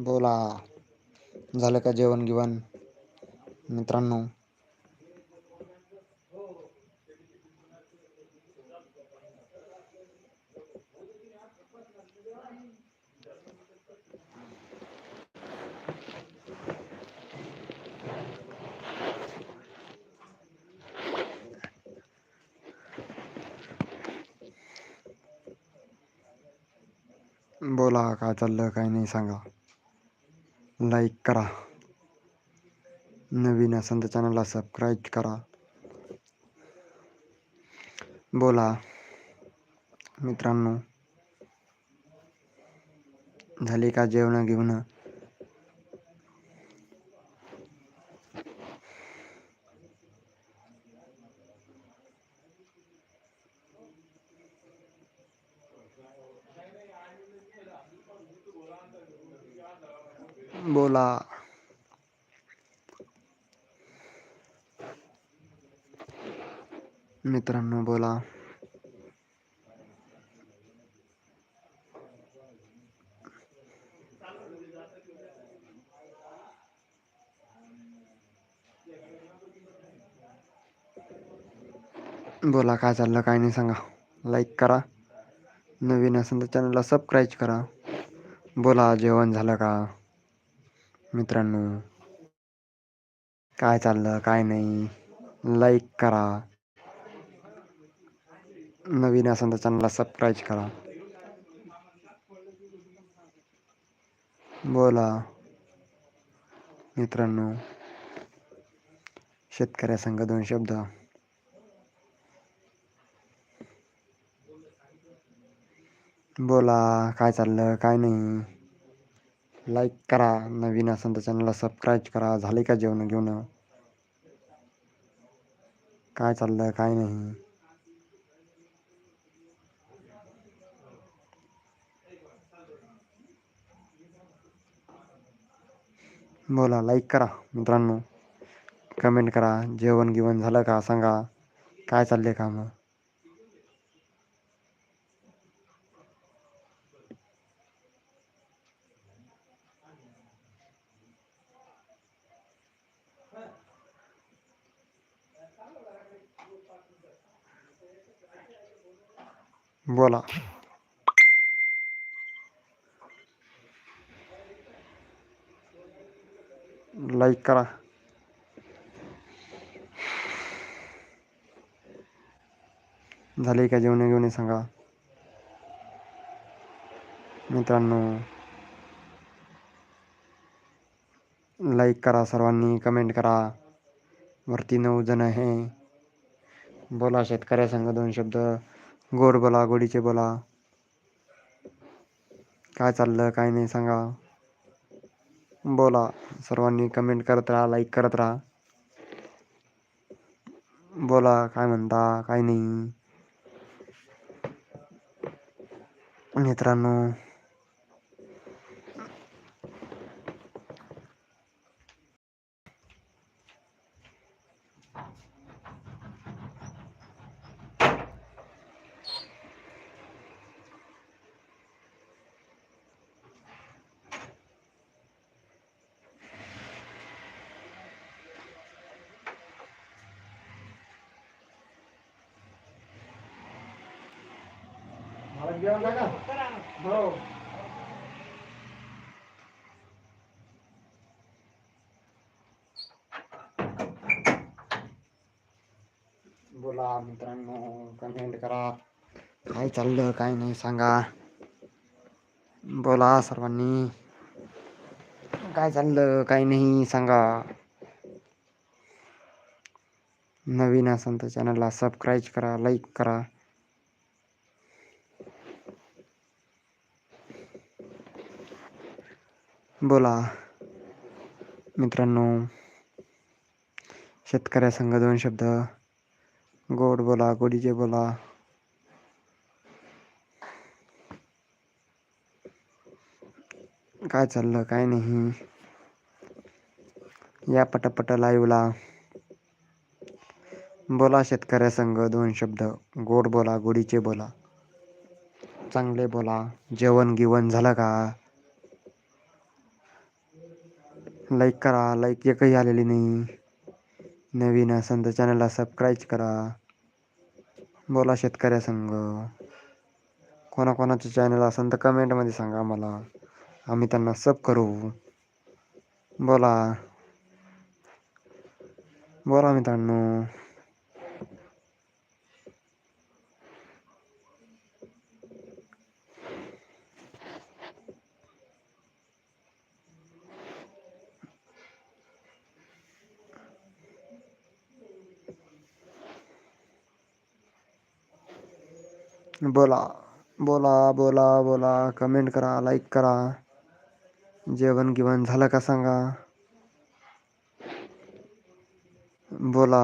बोला. झालं का जेवण गिवण? मित्रांनो. बोला काय चाललं काय नाही सांगा. लाईक करा. नवीन असेल तर चॅनलला सबस्क्राईब करा. बोला. मित्रांनो झाली का जेवण घेऊन बोला. मित्रांनो बोला. बोला काय चाललं काय नाही सांगा. लाईक करा. नवीन असेल तर चॅनलला सबस्क्राईब करा. बोला जेवण झालं का? मित्रांनो काय चाललं काय नाही लाईक करा. नवीन असेल तर चॅनलला सबस्क्राईब करा. बोला मित्रांनो शेतकऱ्यासंग दोन शब्द. बोला काय चाललं काय नाही. लाईक करा नवीन असेल तर चॅनलला सबस्क्राईब करा. झाले का जेवण घेऊन काय चाललं काय नाही. बोला लाईक करा मित्रांनो. कमेंट करा. जेवण गिवण झालं का? सांगा. काय चालले कामं? बोला. लाईक करा. झाले का जेवण घेऊन सांगा. मित्रांनो. लाईक करा सर्वांनी कमेंट करा. वरती नऊ जण आहे. बोला शेतकऱ्या सांगा दोन शब्द. गोड बोला गोडीचे बोला. काय चाललं काय नाही सांगा. बोला. सर्वांनी कमेंट करत राहा लाईक करत राहा. बोला काय म्हणता काय नाही. मित्रांनो हो. बोला मित्रांनो कमेंट करा. काय चाललं काय नाही सांगा. बोला सर्वांनी. काय चाललं काय नाही सांगा. नवीन असेल तर चॅनलला सबस्क्राईब करा लाईक करा. बोला. मित्रांनो शेतकऱ्यासंग दोन शब्द. गोड बोला गोडीचे बोला. काय चाललं काय नाही. या पटापट लाईव्हला बोला शेतकऱ्यासंग दोन शब्द. गोड बोला गोडीचे बोला. चांगले बोला. जेवण गिवण झालं का? लाईक करा लाईक एकही आलेली नाही. नवीन असेल तर चॅनलला सबस्क्राईब करा. बोला शेतकऱ्या संघ कोणाकोणाचं चॅनल असेल तर कमेंटमध्ये सांगा मला आम्ही त्यांना सब करू. बोला. बोला मित्रांनो. बोला बोला बोला बोला कमेंट करा लाईक करा. जेवण गिवण झालं का सांगा? बोला.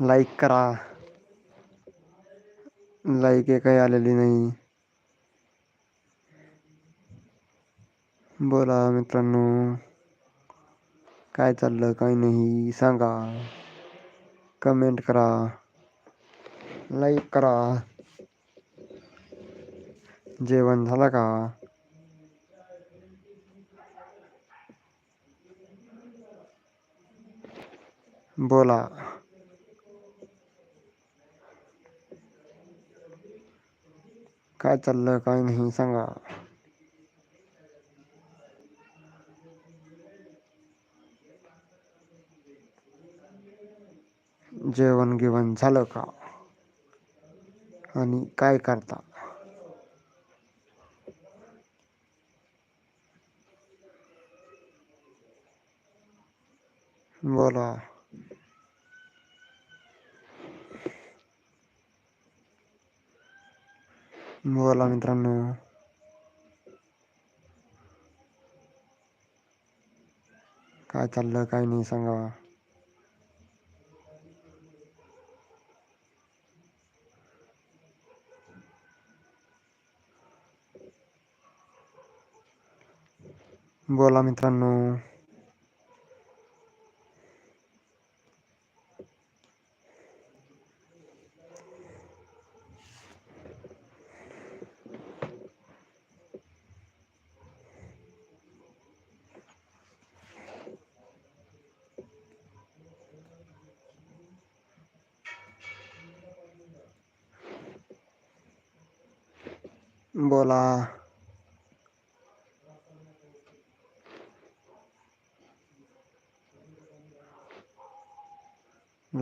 लाईक करा. लाईक काही आलेली नाही. बोला मित्रांनो. काय चाललं, काय नाही, सांगा. कमेंट करा लाईक करा. जेवण झालं का? बोला. काय चाललं काय नाही सांगा. जेवण गिवण झालं का? आणि काय करता? बोला. बोला मित्रांनो. काय चाललं? काय नाही सांगा. बोला मित्रांनो बोला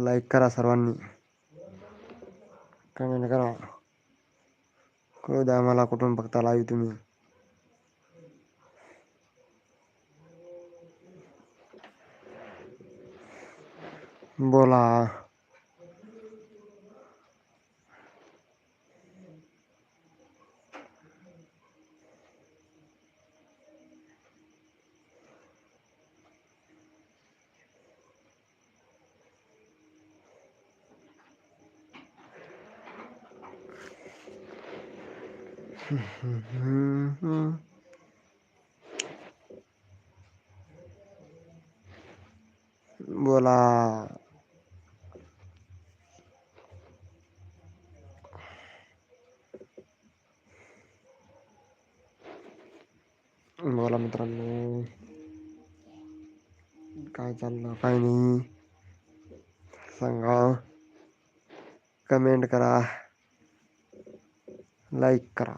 लाईक करा सर्वांनी कमेंट करा कळू द्या मला कुठून बघता लाईव्ह तुम्ही बोला हम्म. बोला बोला मित्रांनो काय चाललं काय नाही सांगा कमेंट करा लाईक करा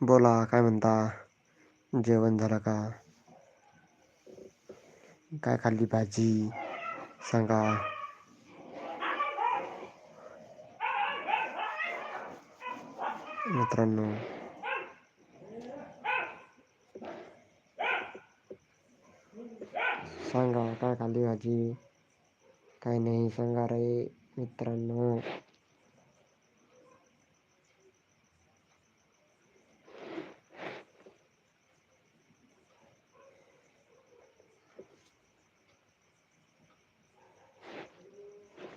बोला काय म्हणता? जेवण झालं का? काय खाल्ली भाजी? सांगा. मित्रांनो. सांगा काय खाल्ली भाजी? काय नाही सांगा रे मित्रांनो.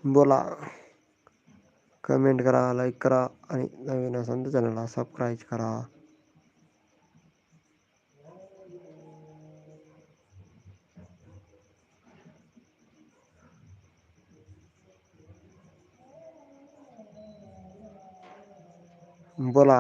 बोला. कमेंट करा लाईक करा आणि नवीन असेल तर चॅनलला सबस्क्राईब करा. बोला.